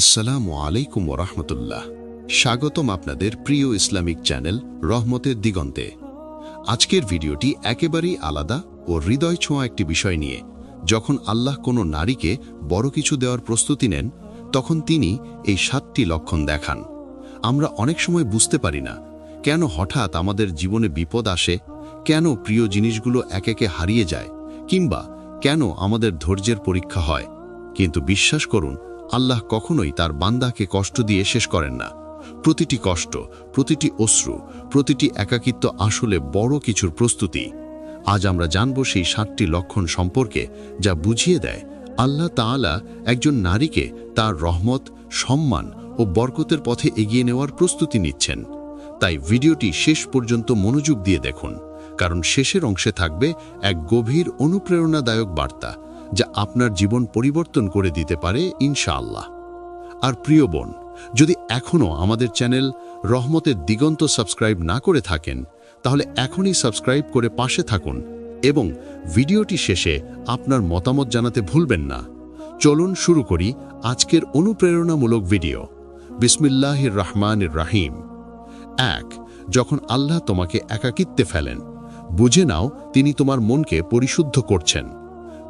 আসসালামু আলাইকুম ওরহমতুল্লাহ। স্বাগতম আপনাদের প্রিয় ইসলামিক চ্যানেল রহমতের দিগন্তে। আজকের ভিডিওটি একেবারেই আলাদা ও হৃদয় ছোঁয়া একটি বিষয় নিয়ে। যখন আল্লাহ কোনো নারীকে বড় কিছু দেওয়ার প্রস্তুতি নেন, তখন তিনি এই সাতটি লক্ষণ দেখান। আমরা অনেক সময় বুঝতে পারি না, কেন হঠাৎ আমাদের জীবনে বিপদ আসে, কেন প্রিয় জিনিসগুলো এক একে হারিয়ে যায়, কিংবা কেন আমাদের ধৈর্যের পরীক্ষা হয়। কিন্তু বিশ্বাস করুন আল্লাহ কখনোই তার বান্দাকে কষ্ট দিয়ে শেষ করেন না। প্রতিটি কষ্ট, প্রতিটি অশ্রু, প্রতিটি একাকিত্ব আসলে বড় কিছুর প্রস্তুতি। আজ আমরা জানব সেই সাতটি লক্ষণ সম্পর্কে যা বুঝিয়ে দেয় আল্লাহ তাআলা একজন নারীকে তার রহমত, সম্মান ও বরকতের পথে এগিয়ে নেওয়ার প্রস্তুতি নিচ্ছেন। তাই ভিডিওটি শেষ পর্যন্ত মনোযোগ দিয়ে দেখুন, কারণ শেষের অংশে থাকবে এক গভীর অনুপ্রেরণাদায়ক বার্তা। যা আপনার জীবন পরিবর্তন করে দিতে পারে, ইনশাআল্লাহ। আর প্রিয় বোন, যদি এখনও আমাদের চ্যানেল রহমতের দিগন্ত সাবস্ক্রাইব না করে থাকেন, তাহলে এখনই সাবস্ক্রাইব করে পাশে থাকুন এবং ভিডিওটি শেষে আপনার মতামত জানাতে ভুলবেন না। চলুন শুরু করি আজকের অনুপ্রেরণামূলক ভিডিও। বিসমিল্লাহির রহমানির রাহিম। এক, যখন আল্লাহ তোমাকে একাকিত্বে ফেলেন, বুঝে নাও তিনি তোমার মনকে পরিশুদ্ধ করছেন।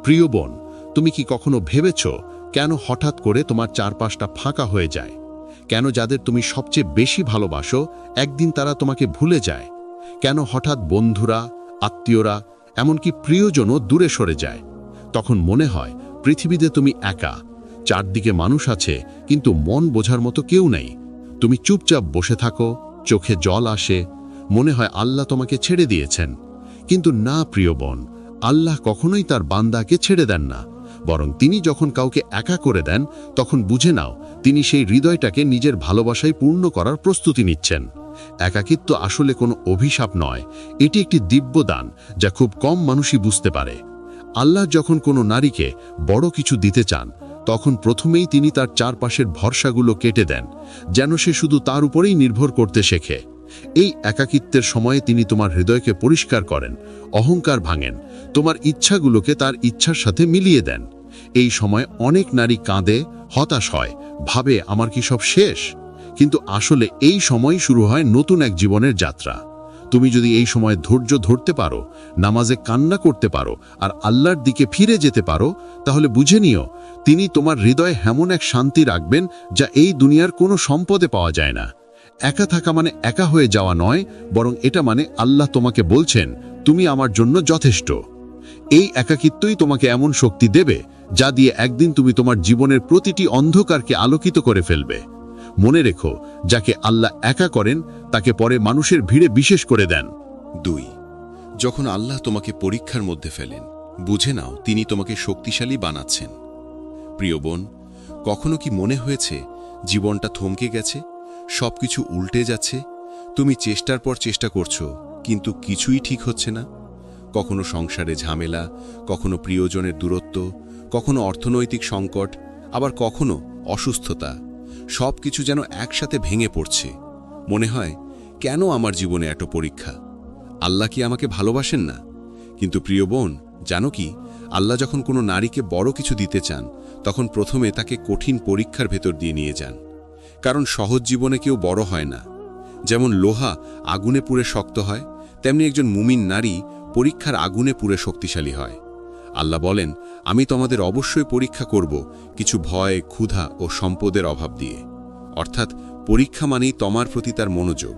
প্রিয় বোন, তুমি কি কখনো ভেবেছ কেন হঠাৎ করে তোমার চারপাশটা ফাঁকা হয়ে যায়? কেন যাদের তুমি সবচেয়ে বেশি ভালোবাসো, একদিন তারা তোমাকে ভুলে যায়? কেন হঠাৎ বন্ধুরা, আত্মীয়রা, এমনকি প্রিয়জনও দূরে সরে যায়? তখন মনে হয় পৃথিবীতে তুমি একা, চারদিকে মানুষ আছে, কিন্তু মন বোঝার মতো কেউ নেই। তুমি চুপচাপ বসে থাকো, চোখে জল আসে, মনে হয় আল্লাহ তোমাকে ছেড়ে দিয়েছেন। কিন্তু না, প্রিয় বোন আল্লাহ কখনোই তার বান্দাকে ছেড়ে দেন না, বরং তিনি যখন কাউকে একা করে দেন, তখন বুঝে নাও, তিনি সেই হৃদয়টাকে নিজের ভালোবাসায় পূর্ণ করার প্রস্তুতি নিচ্ছেন। একাকিত্ব আসলে কোনো অভিশাপ নয়, এটি একটি দিব্য দান, যা খুব কম মানুষই বুঝতে পারে। আল্লাহ যখন কোনো নারীকে বড় কিছু দিতে চান, তখন প্রথমেই তিনি তার চারপাশের ভরসাগুলো কেটে দেন, যেন সে শুধু তার উপরেই নির্ভর করতে শেখে। এই একাকিত্বের সময়ে তিনি তোমার হৃদয়কে পরিষ্কার করেন, অহংকার ভাঙেন, তোমার ইচ্ছাগুলোকে তার ইচ্ছার সাথে মিলিয়ে দেন। এই সময় অনেক নারী কাঁদে, হতাশ হয়, ভাবে, আমার কি সব শেষ? কিন্তু আসলে এই সময় শুরু হয় নতুন এক জীবনের যাত্রা। তুমি যদি এই সময় ধৈর্য ধরতে পারো, নামাজে কান্না করতে পারো, আর আল্লাহর দিকে ফিরে যেতে পারো, তাহলে বুঝে নিও, তিনি তোমার হৃদয়ে এমন এক শান্তি রাখবেন যা এই দুনিয়ার কোনো সম্পদে পাওয়া যায় না। একা থাকা মানে একা হয়ে যাওয়া নয়, বরং এটা মানে আল্লাহ তোমাকে বলছেন, তুমি আমার জন্য যথেষ্ট। এই একাকিত্বই তোমাকে এমন শক্তি দেবে, যা দিয়ে একদিন তুমি তোমার জীবনের প্রতিটি অন্ধকারকে আলোকিত করে ফেলবে। মনে রেখো, যাকে আল্লাহ একা করেন, তাকে পরে মানুষের ভিড়ে বিশেষ করে দেন। দুই, যখন আল্লাহ তোমাকে পরীক্ষার মধ্যে ফেলেন, বুঝে নাও তিনি তোমাকে শক্তিশালী বানাচ্ছেন। প্রিয় বোন, কখনো কি মনে হয়েছে, জীবনটা থমকে গেছে? সবকিছু উল্টে যাচ্ছে। তুমি চেষ্টার পর চেষ্টা করছ, কিন্তু কিছুই ঠিক হচ্ছে না। কখনো সংসারে ঝামেলা, কখনো প্রিয়জনের দূরত্ব, কখনো অর্থনৈতিক সংকট, আবার কখনো অসুস্থতা। সব কিছু যেন একসাথে ভেঙে পড়ছে। মনে হয়, কেন আমার জীবনে এত পরীক্ষা? আল্লাহ কি আমাকে ভালোবাসেন না? কিন্তু প্রিয় বোন, জানো কি, আল্লাহ যখন কোনো নারীকে বড় কিছু দিতে চান, তখন প্রথমে তাকে কঠিন পরীক্ষার ভেতর দিয়ে নিয়ে যান। কারণ সহজ জীবনে কেউ বড় হয় না। যেমন লোহা আগুনে পুড়ে শক্ত হয়, তেমনি একজন মুমিন নারী পরীক্ষার আগুনে পুড়ে শক্তিশালী হয়। আল্লাহ বলেন, আমি তোমাদের অবশ্যই পরীক্ষা করব কিছু ভয়, ক্ষুধা ও সম্পদের অভাব দিয়ে। অর্থাৎ পরীক্ষা মানেই তোমার প্রতি তার মনোযোগ।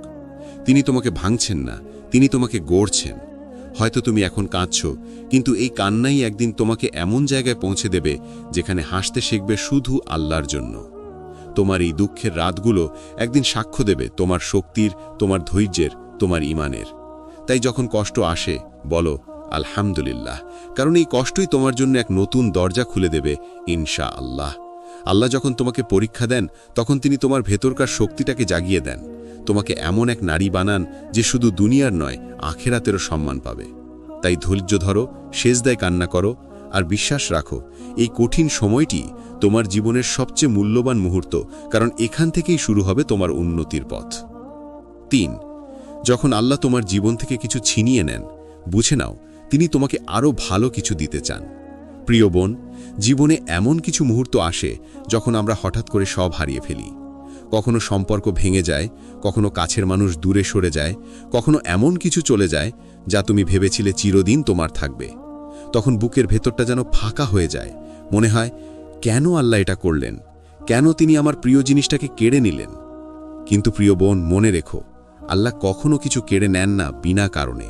তিনি তোমাকে ভাঙছেন না, তিনি তোমাকে গড়ছেন। হয়তো তুমি এখন কাঁদছ, কিন্তু এই কান্নাই একদিন তোমাকে এমন জায়গায় পৌঁছে দেবে যেখানে হাসতে শিখবে শুধু আল্লাহর জন্য। তোমার এই দুঃখের রাতগুলো একদিন সাক্ষ্য দেবে তোমার শক্তির, তোমার ধৈর্যের, তোমার ইমানের। তাই যখন কষ্ট আসে, বলো, আলহামদুলিল্লাহ। কারণ এই কষ্টই তোমার জন্য এক নতুন দরজা খুলে দেবে ইনশা আল্লাহ আল্লাহ যখন তোমাকে পরীক্ষা দেন, তখন তিনি তোমার ভেতরকার শক্তিটাকে জাগিয়ে দেন। তোমাকে এমন এক নারী বানান যে শুধু দুনিয়ার নয়, আখেরাতেরও সম্মান পাবে। তাই ধৈর্য ধরো শেষদায় কান্না করো আর বিশ্বাস রাখো, এই কঠিন সময়টি তোমার জীবনের সবচেয়ে মূল্যবান মুহূর্ত, কারণ এখান থেকেই শুরু হবে তোমার উন্নতির পথ। তিন, যখন আল্লাহ তোমার জীবন থেকে কিছু ছিনিয়ে নেন, বুঝে নাও, তিনি তোমাকে আরও ভালো কিছু দিতে চান। প্রিয় বোন, জীবনে এমন কিছু মুহূর্ত আসে যখন আমরা হঠাৎ করে সব হারিয়ে ফেলি। কখনো সম্পর্ক ভেঙে যায়, কখনো কাছের মানুষ দূরে সরে যায়, কখনো এমন কিছু চলে যায় যা তুমি ভেবেছিলে চিরদিন তোমার থাকবে। তখন বুকের ভেতরটা যেন ফাঁকা হয়ে যায়। মনে হয়, কেন আল্লাহ এটা করলেন? কেন তিনি আমার প্রিয় জিনিসটাকে কেড়ে নিলেন? কিন্তু প্রিয় বোন, মনে রেখো, আল্লাহ কখনো কিছু কেড়ে নেন না বিনা কারণে।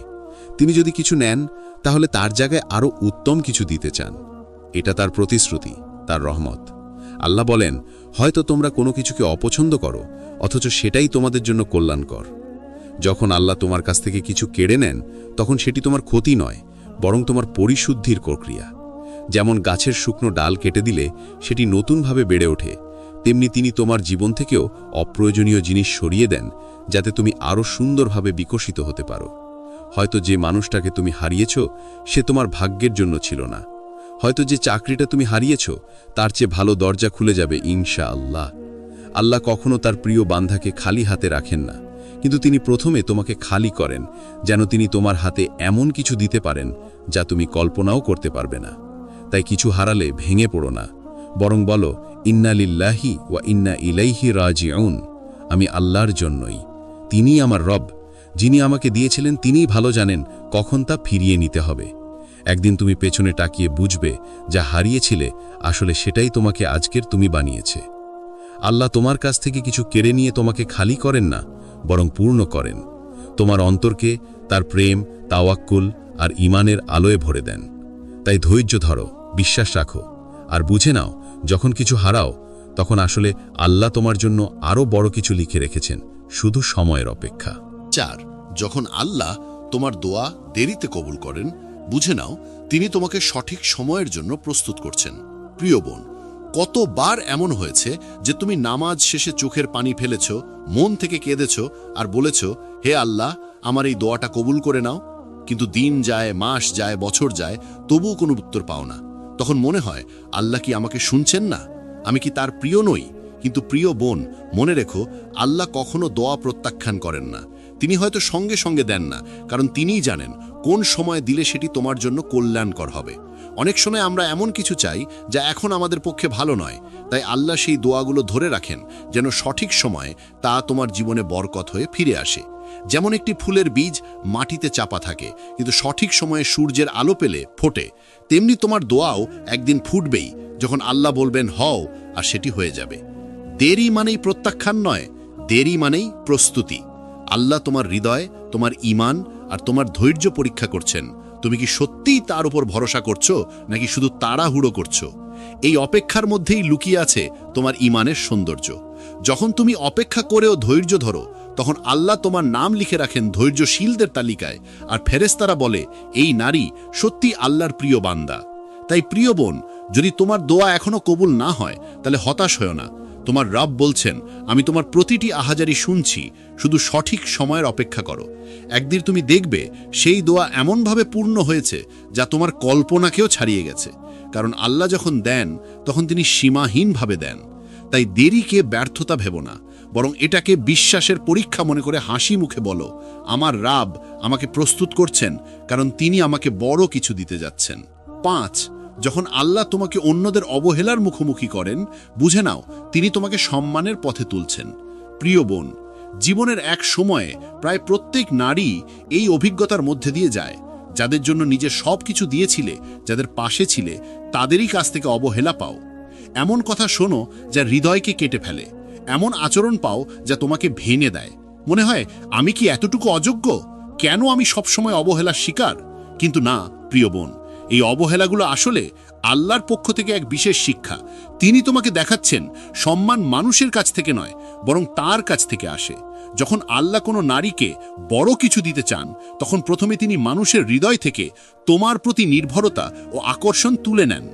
তিনি যদি কিছু নেন, তাহলে তার জায়গায় আরও উত্তম কিছু দিতে চান। এটা তার প্রতিশ্রুতি, তার রহমত। আল্লাহ বলেন, হয়তো তোমরা কোনো কিছুকে অপছন্দ করো, অথচ সেটাই তোমাদের জন্য কল্যাণকর। যখন আল্লাহ তোমার কাছ থেকে কিছু কেড়ে নেন, তখন সেটি তোমার ক্ষতি নয় বরং তোমার পরিশুদ্ধির প্রক্রিয়া। যেমন গাছের শুকনো ডাল কেটে দিলে সেটি নতুনভাবে বেড়ে ওঠে, তেমনি তিনি তোমার জীবন থেকেও অপ্রয়োজনীয় জিনিস সরিয়ে দেন, যাতে তুমি আরও সুন্দরভাবে বিকশিত হতে পারো। হয়তো যে মানুষটাকে তুমি হারিয়েছ, সে তোমার ভাগ্যের জন্য ছিল না। হয়তো যে চাকরিটা তুমি হারিয়েছ, তার চেয়ে ভালো দরজা খুলে যাবে ইনশা আল্লাহ আল্লাহ কখনো তার প্রিয় বান্ধাকে খালি হাতে রাখেন না। কিন্তু তিনি প্রথমে তোমাকে খালি করেন, যেন তিনি তোমার হাতে এমন কিছু দিতে পারেন, যা তুমি কল্পনাও করতে পারবে না। তাই কিছু হারালে ভেঙে পড়ো না। বরং বলো, ইন্না লিল্লাহি ওয়া ইন্না ইলাইহি রাজিউন। আমি আল্লাহর জন্যই। তিনিই আমার রব। যিনি আমাকে দিয়েছিলেন, তিনিই ভালো জানেন কখন তা ফিরিয়ে নিতে হবে। একদিন তুমি পেছনে তাকিয়ে বুঝবে, যা হারিয়েছিলে, আসলে সেটাই তোমাকে আজকের তুমি বানিয়েছে। আল্লাহ তোমার কাছ থেকে কিছু কেড়ে নিয়ে তোমাকে খালি করেন না। বরং পূর্ণ করেন। তোমার অন্তরকে তার প্রেম, তাওয়াক্কুল আর ইমানের আলোয় ভরে দেন। তাই ধৈর্য ধরো, বিশ্বাস রাখো। আর বুঝে নাও, যখন কিছু হারাও, তখন আসলে আল্লাহ তোমার জন্য আরও বড় কিছু লিখে রেখেছেন, শুধু সময়ের অপেক্ষা। চার, যখন আল্লাহ তোমার দোয়া দেরিতে কবুল করেন, বুঝে নাও, তিনি তোমাকে সঠিক সময়ের জন্য প্রস্তুত করছেন। প্রিয় বোন কতবার এমন হয়েছে যে তুমি নামাজ শেষে চোখের পানি ফেলেছ, মন থেকে কেঁদেছ আর বলেছ, হে আল্লাহ, আমার এই দোয়াটা কবুল করে নাও। কিন্তু দিন যায়, মাস যায়, বছর যায়, তবুও কোনো উত্তর পাও না। তখন মনে হয়, আল্লাহ কি আমাকে শুনছেন না? আমি কি তার প্রিয় নই? কিন্তু প্রিয় বোন, মনে রেখো, আল্লাহ কখনো দোয়া প্রত্যাখ্যান করেন না। তিনি হয়তো সঙ্গে সঙ্গে দেন না, কারণ তিনিই জানেন কোন সময় দিলে সেটি তোমার জন্য কল্যাণকর হবে। অনেক সময় আমরা এমন কিছু চাই যা এখন আমাদের পক্ষে ভালো নয়, তাই আল্লাহ সেই দোয়াগুলো ধরে রাখেন যেন সঠিক সময়ে তা তোমার জীবনে বরকত হয়ে ফিরে আসে। যেমন একটি ফুলের বীজ মাটিতে চাপা থাকে, কিন্তু সঠিক সময়ে সূর্যের আলো পেলে ফোটে, তেমনি তোমার দোয়াও একদিন ফুটবেই যখন আল্লাহ বলবেন, হও, আর সেটি হয়ে যাবে। দেরি মানেই প্রত্যাখ্যান নয়, দেরি মানেই প্রস্তুতি। আল্লাহ তোমার হৃদয়, তোমার ইমান আর তোমার ধৈর্য পরীক্ষা করছেন। তুমি কি সত্যিই তার উপর ভরসা করছ, নাকি শুধু তাড়াহুড়ো করছ? এই অপেক্ষার মধ্যেই লুকিয়ে আছে তোমার ইমানের সৌন্দর্য। যখন তুমি অপেক্ষা করেও ধৈর্য ধরো, তখন আল্লাহ তোমার নাম লিখে রাখেন ধৈর্যশীলদের তালিকায় আর ফেরেস্তারা বলে, এই নারী সত্যি আল্লাহর প্রিয় বান্দা। তাই প্রিয় বোন, যদি তোমার দোয়া এখনও কবুল না হয়, তাহলে হতাশ হও না। তোমার রব বলছেন, আমি তোমার প্রতিটি আহাজারি শুনছি, শুধু সঠিক সময়ের অপেক্ষা করো। একদিন তুমি দেখবে, সেই দোয়া এমনভাবে পূর্ণ হয়েছে, যা তোমার কল্পনাকেও ছাড়িয়ে গেছে। কারণ আল্লাহ যখন দেন, তখন তিনি সীমাহীনভাবে দেন। তাই দেরিকে ব্যর্থতা ভেব না, বরং এটাকে বিশ্বাসের পরীক্ষা মনে করে হাসি মুখে বলো, আমার রাব আমাকে প্রস্তুত করছেন, কারণ তিনি আমাকে বড় কিছু দিতে যাচ্ছেন। পাঁচ যখন আল্লাহ তোমাকে অন্যদের অবহেলার মুখোমুখি করেন, বুঝে নাও, তিনি তোমাকে সম্মানের পথে তুলছেন। প্রিয় বোন, জীবনের এক সময়ে প্রায় প্রত্যেক নারী এই অভিজ্ঞতার মধ্যে দিয়ে যায়। যাদের জন্য নিজের সব কিছু দিয়েছিলে, যাদের পাশে ছিলে, তাদেরই কাছ থেকে অবহেলা পাও। এমন কথা শোনো যা হৃদয়কে কেটে ফেলে। এমন আচরণ পাও যা তোমাকে ভেঙে দেয়। মনে হয়, আমি কি এতটুকু অযোগ্য? কেন আমি সবসময় অবহেলার শিকার? কিন্তু না, প্রিয় বোন এই অবহেলাগুলো আসলে আল্লাহর পক্ষ থেকে এক বিশেষ শিক্ষা। তিনি তোমাকে দেখাচ্ছেন, সম্মান মানুষের কাছ থেকে নয়, বরং তার কাছ থেকে আসে। যখন আল্লাহ কোনো নারীকে বড় কিছু দিতে চান, তখন প্রথমে তিনি মানুষের হৃদয় থেকে তোমার প্রতি নির্ভরতা ও আকর্ষণ তুলে নেন।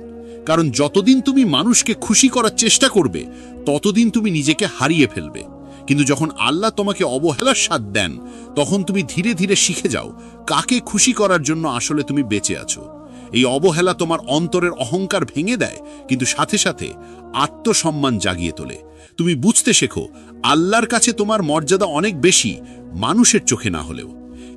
কারণ যতদিন তুমি মানুষকে খুশি করার চেষ্টা করবে, ততদিন তুমি নিজেকে হারিয়ে ফেলবে। কিন্তু যখন আল্লাহ তোমাকে অবহেলার স্বাদ দেন, তখন তুমি ধীরে ধীরে শিখে যাও, কাকে খুশি করার জন্য আসলে তুমি বেঁচে আছো। এই অবহেলা তোমার অন্তরের অহংকার ভেঙে দেয়, কিন্তু সাথে সাথে আত্মসম্মান জাগিয়ে তোলে। তুমি বুঝতে শেখো, আল্লাহর কাছে তোমার মর্যাদা অনেক বেশি, মানুষের চোখে না হলেও।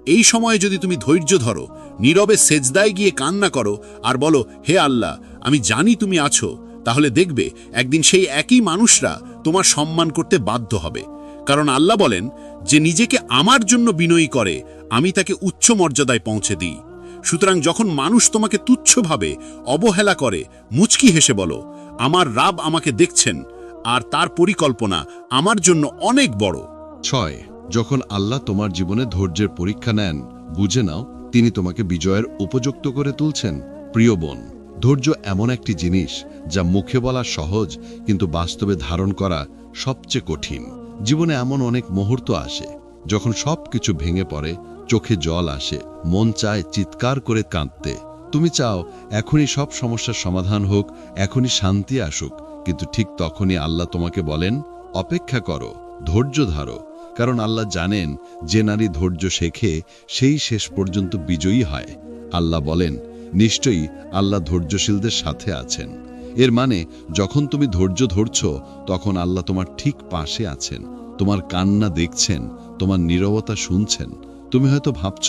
এই সময়ে যদি তুমি ধৈর্য ধরো, নীরবে সেজদায় গিয়ে কান্না করো আর বলো, হে আল্লাহ, আমি জানি তুমি আছো, তাহলে দেখবে একদিন সেই একই মানুষরা তোমার সম্মান করতে বাধ্য হবে। কারণ আল্লাহ বলেন, যে নিজেকে আমার জন্য বিনয়ী করে, আমি তাকে উচ্চ মর্যাদায় পৌঁছে দিই। সুতরাং যখন মানুষ তোমাকে তুচ্ছভাবে অবহেলা করে, মুচকি হেসে বলো, আমার রাব আমাকে দেখছেন, আর তার পরিকল্পনা আমার জন্য অনেক বড়। ছয়, যখন আল্লাহ তোমার জীবনে ধৈর্যের পরীক্ষা নেন, বুঝে নাও, তিনি তোমাকে বিজয়ের উপযুক্ত করে তুলছেন। প্রিয় বোন, ধৈর্য এমন একটি জিনিস যা মুখে বলা সহজ, কিন্তু বাস্তবে ধারণ করা সবচেয়ে কঠিন। জীবনে এমন অনেক মুহূর্ত আসে, যখন সব কিছু ভেঙে পড়ে চোখে জল আসে, মন চায় চিৎকার করে কাঁদতে। তুমি চাও, এখনই সব সমস্যার সমাধান হোক, এখনই শান্তি আসুক, কিন্তু ঠিক তখনই আল্লাহ তোমাকে বলেন, অপেক্ষা করো, ধৈর্য ধারো, কারণ আল্লাহ জানেন, যে নারী ধৈর্য শেখে, সেই শেষ পর্যন্ত বিজয়ী হয়। আল্লাহ বলেন, নিশ্চয়ই আল্লাহ ধৈর্যশীলদের সাথে আছেন। এর মানে যখন তুমি ধৈর্য ধরছ, তখন আল্লাহ তোমার ঠিক পাশে আছেন, তোমার কান্না দেখছেন, তোমার নীরবতা শুনছেন। তুমি হয়তো ভাবছ,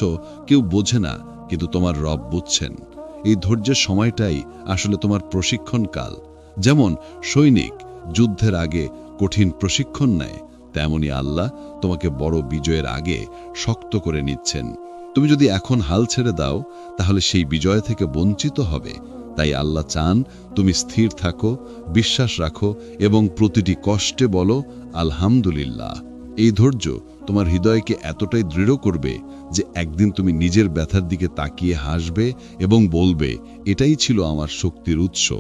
কেউ বোঝে না, কিন্তু তোমার রব বুঝছেন। এই ধৈর্যের সময়টাই আসলে তোমার প্রশিক্ষণকাল যেমন সৈনিক যুদ্ধের আগে কঠিন প্রশিক্ষণ নেয়, তেমনি আল্লাহ তোমাকে বড় বিজয়ের আগে শক্ত করে নিচ্ছেন। তুমি যদি এখন হাল ছেড়ে দাও, তাহলে সেই বিজয় থেকে বঞ্চিত হবে। তাই আল্লাহ চান তুমি স্থির থাকো, বিশ্বাস রাখো এবং প্রতিটি কষ্টে বলো, আলহামদুলিল্লাহ। এই ধৈর্য তোমার হৃদয়কে এতটাই দৃঢ় করবে যে একদিন তুমি নিজের ব্যথার দিকে তাকিয়ে হাসবে এবং বলবে, এটাই ছিল আমার শক্তির উৎস।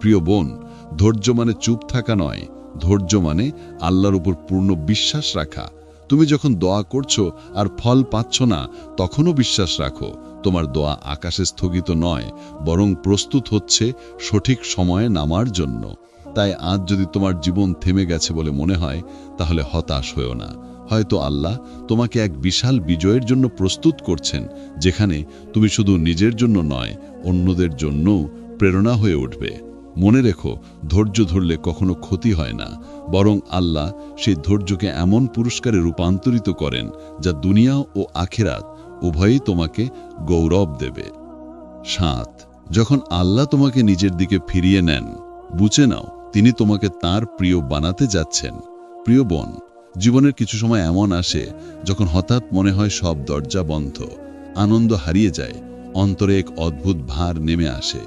প্রিয় বোন, ধৈর্য মানে চুপ থাকা নয়। ধৈর্য মানে আল্লাহর উপর পূর্ণ বিশ্বাস রাখা। তুমি যখন দোয়া করছ আর ফল পাচ্ছ না, তখনও বিশ্বাস রাখো, তোমার দোয়া আকাশে স্থগিত নয়, বরং প্রস্তুত হচ্ছে সঠিক সময়ে নামার জন্য। তাই আজ যদি তোমার জীবন থেমে গেছে বলে মনে হয়, তাহলে হতাশ হয়েও না। হয়তো আল্লাহ তোমাকে এক বিশাল বিজয়ের জন্য প্রস্তুত করছেন, যেখানে তুমি শুধু নিজের জন্য নয়, অন্যদের জন্যও প্রেরণা হয়ে উঠবে। মনে রেখো, ধৈর্য ধরলে কখনো ক্ষতি হয় না, বরং আল্লাহ সেই ধৈর্যকে এমন পুরস্কারে রূপান্তরিত করেন, যা দুনিয়া ও আখেরাত উভয়ই তোমাকে গৌরব দেবে। সাত, যখন আল্লাহ তোমাকে নিজের দিকে ফিরিয়ে নেন, বুঝে নাও তিনি তোমাকে তার প্রিয় বানাতে যাচ্ছেন। প্রিয় বোন, জীবনের কিছু সময় এমন আসে যখন হঠাৎ মনে হয় সব দরজা বন্ধ। আনন্দ হারিয়ে যায়, অন্তরে এক অদ্ভুত ভার নেমে আসে।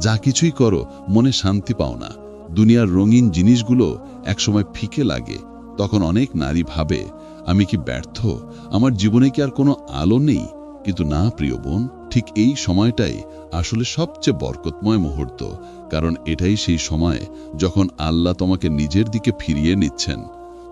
যা কিছুই করো, মনে শান্তি পাও না। দুনিয়ার রঙিন জিনিসগুলো একসময় ফিকে লাগে, তখন অনেক নারী ভাবে, আমি কি ব্যর্থ? আমার জীবনে কি আর কোনো আলো নেই? কিন্তু না, প্রিয় বোন। ঠিক এই সময়টাই আসলে সবচেয়ে বরকতময় মুহূর্ত, কারণ এটাই সেই সময় যখন আল্লাহ তোমাকে নিজের দিকে ফিরিয়ে নিচ্ছেন।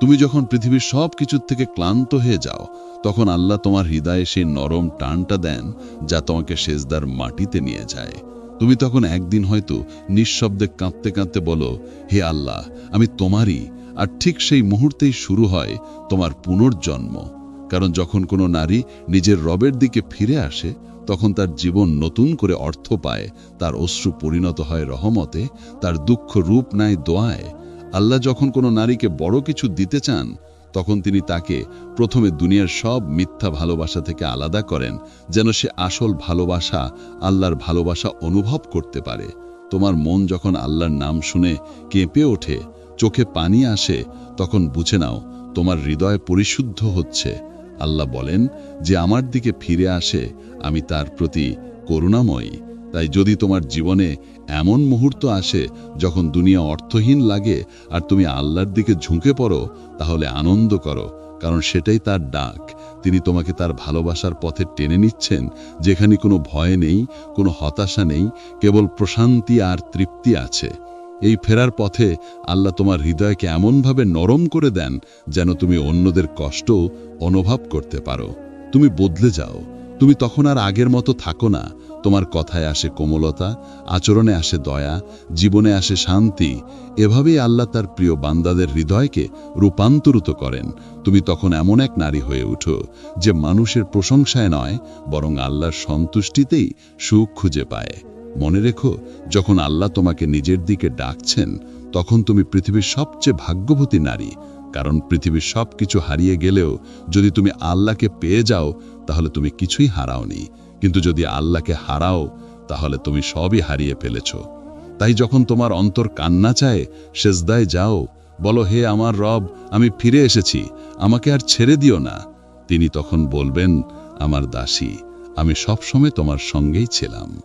তুমি যখন পৃথিবীর সব কিছুর থেকে ক্লান্ত হয়ে যাও, তখন আল্লাহ তোমার হৃদয়ে সেই নরম টানটা দেন যা তোমাকে সেজদার মাটিতে নিয়ে যায়। তুমি তখন একদিন হয়তো নিঃশব্দে কাঁদতে কাঁদতে বলো, হে আল্লাহ, আমি তোমারই। আর ঠিক সেই মুহূর্তেই শুরু হয় তোমার পুনর্জন্ম। কারণ যখন কোনো নারী নিজের রবের দিকে ফিরে আসে, তখন তার জীবন নতুন করে অর্থ পায়, তার অশ্রু পরিণত হয় রহমতে, তার দুঃখ রূপ নেয় দোয়ায়। আল্লাহ যখন কোনো নারীকে বড় কিছু দিতে চান, তখন তিনি তাকে প্রথমে দুনিয়ার সব মিথ্যা ভালোবাসা থেকে আলাদা করেন, যেন সে আসল ভালোবাসা আল্লাহর ভালোবাসা অনুভব করতে পারে। তোমার মন যখন আল্লাহর নাম শুনে কেঁপে ওঠে, চোখে পানি আসে, তখন বুঝে নাও, তোমার হৃদয় পরিশুদ্ধ হচ্ছে। আল্লাহ বলেন যে আমার দিকে ফিরে আসে, আমি তার প্রতি করুণাময়ী। তাই যদি তোমার জীবনে এমন মুহূর্ত আসে যখন দুনিয়া অর্থহীন লাগে আর তুমি আল্লাহর দিকে ঝুঁকে পড়ো, তাহলে আনন্দ করো, কারণ সেটাই তার ডাক। তিনি তোমাকে তার ভালোবাসার পথে টেনে নিচ্ছেন, যেখানে কোনো ভয় নেই, কোনো হতাশা নেই, কেবল প্রশান্তি আর তৃপ্তি আছে। এই ফেরার পথে আল্লাহ তোমার হৃদয়কে এমনভাবে নরম করে দেন যেন তুমি অন্যদের কষ্ট অনুভব করতে পারো। তুমি বদলে যাও। তুমি তখন আর আগের মতো থাকো না। তোমার কথায় আসে কোমলতা, আচরণে আসে দয়া, জীবনে আসে শান্তি। এভাবেই আল্লাহ তার প্রিয় বান্দাদের হৃদয়কে রূপান্তরিত করেন। তুমি তখন এমন এক নারী হয়ে উঠো যে মানুষের প্রশংসায় নয়, বরং আল্লাহর সন্তুষ্টিতেই সুখ খুঁজে পায়। মনে রেখো, যখন আল্লাহ তোমাকে নিজের দিকে ডাকছেন, তখন তুমি পৃথিবীর সবচেয়ে ভাগ্যবতী নারী। কারণ পৃথিবীর সব কিছু হারিয়ে গেলেও যদি তুমি আল্লাহকে পেয়ে যাও, তাহলে তুমি কিছুই হারাওনি। কিন্তু যদি আল্লাহকে হারাও, তাহলে তুমি সবই হারিয়ে ফেলেছ। তাই যখন তোমার অন্তর কান্না চায়, সেজদায় যাও, বলো, হে আমার রব, আমি ফিরে এসেছি, আমাকে আর ছেড়ে দিও না। তিনি তখন বলবেন, আমার দাসী, আমি সবসময় তোমার সঙ্গেই ছিলাম।